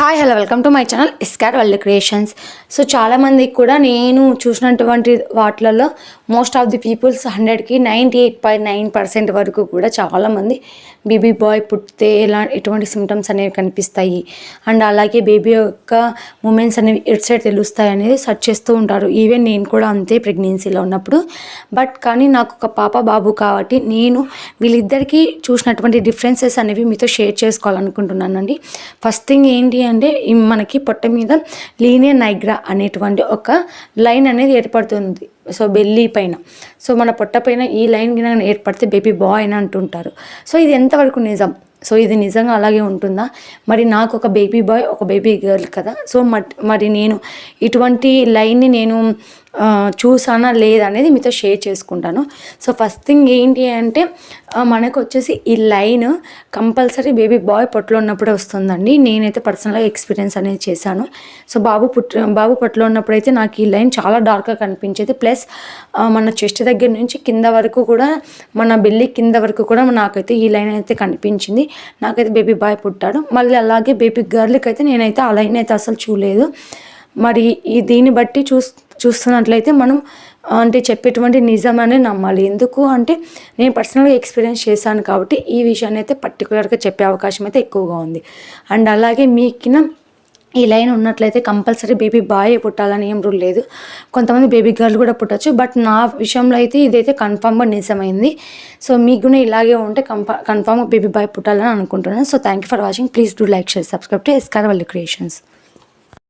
Hi hello welcome to my channel Iskar world creations so చాలామందికి కూడా నేను చూసినటువంటి వాటిలలో మోస్ట్ ఆఫ్ ది పీపుల్స్ హండ్రెడ్కి ninety eight point nine percent వరకు కూడా చాలామంది బేబీ బాయ్ పుట్టితే ఎలా ఎటువంటి సిమ్టమ్స్ అనేవి కనిపిస్తాయి. అండ్ అలాగే బేబీ యొక్క మూమెంట్స్ అనేవి ఎటు సైడ్ తెలుస్తాయి అనేది సెర్చ్ చేస్తూ ఉంటారు. ఈవెన్ నేను కూడా అంతే ప్రెగ్నెన్సీలో ఉన్నప్పుడు. బట్ కానీ నాకు ఒక పాప బాబు కాబట్టి నేను వీళ్ళిద్దరికీ చూసినటువంటి డిఫరెన్సెస్ అనేవి మీతో షేర్ చేసుకోవాలనుకుంటున్నానండి. ఫస్ట్ థింగ్ ఏంటి అంటే మనకి పొట్ట మీద లీనియర్ నైగ్రా అనేటువంటి ఒక లైన్ అనేది ఏర్పడుతుంది. సో బెల్లీ పైన. సో మన పొట్ట పైన ఈ లైన్ కింద ఏర్పడితే బేబీ బాయ్ అని అంటుంటారు. సో ఇది ఎంతవరకు నిజం? సో ఇది నిజంగా అలాగే ఉంటుందా? మరి నాకు ఒక బేబీ బాయ్ ఒక బేబీ గర్ల్ కదా? సో మరి నేను ఇటువంటి లైన్ని నేను చూసానా లేదనేది మీతో షేర్ చేసుకుంటాను. సో ఫస్ట్ థింగ్ ఏంటి అంటే మనకు వచ్చేసి ఈ లైన్ కంపల్సరీ బేబీ బాయ్ పొట్టలో ఉన్నప్పుడే వస్తుందండి. నేనైతే పర్సనల్గా ఎక్స్పీరియన్స్ అనేది చేశాను. సో బాబు పుట్ బాబు పొట్టలో ఉన్నప్పుడైతే నాకు ఈ లైన్ చాలా డార్క్గా కనిపించేది. ప్లస్ మన చెస్ట్ దగ్గర నుంచి కింద వరకు కూడా మన బెల్లి కింద వరకు కూడా నాకైతే ఈ లైన్ అయితే కనిపించింది. నాకైతే బేబీ బాయ్ పుట్టాడు. మళ్ళీ అలాగే బేబీ గర్ల్కి అయితే నేనైతే ఆ లైన్ అయితే అసలు చూడలేదు. మరి ఈ దీన్ని బట్టి చూస్ చూస్తున్నట్లయితే మనం అంటే చెప్పేటువంటి నిజమనే నమ్మాలి. ఎందుకు అంటే నేను పర్సనల్గా ఎక్స్పీరియన్స్ చేశాను కాబట్టి ఈ విషయాన్ని అయితే పర్టికులర్గా చెప్పే అవకాశం అయితే ఎక్కువగా ఉంది. అండ్ అలాగే మీకిన ఈ లైన్ ఉన్నట్లయితే కంపల్సరీ బేబీ బాయ్ పుట్టాలని ఏం రూల్ లేదు. కొంతమంది బేబీ గర్ల్ కూడా పుట్టచ్చు. బట్ నా విషయంలో అయితే ఇదైతే కన్ఫామ్గా నిజమైంది. సో మీకు కూడా ఇలాగే ఉంటే కంఫా కన్ఫామ్గా బేబీ బాయ్ పుట్టాలని అనుకుంటున్నాను. So thank you for watching. Please do like share subscribe to Eskar Valli creations.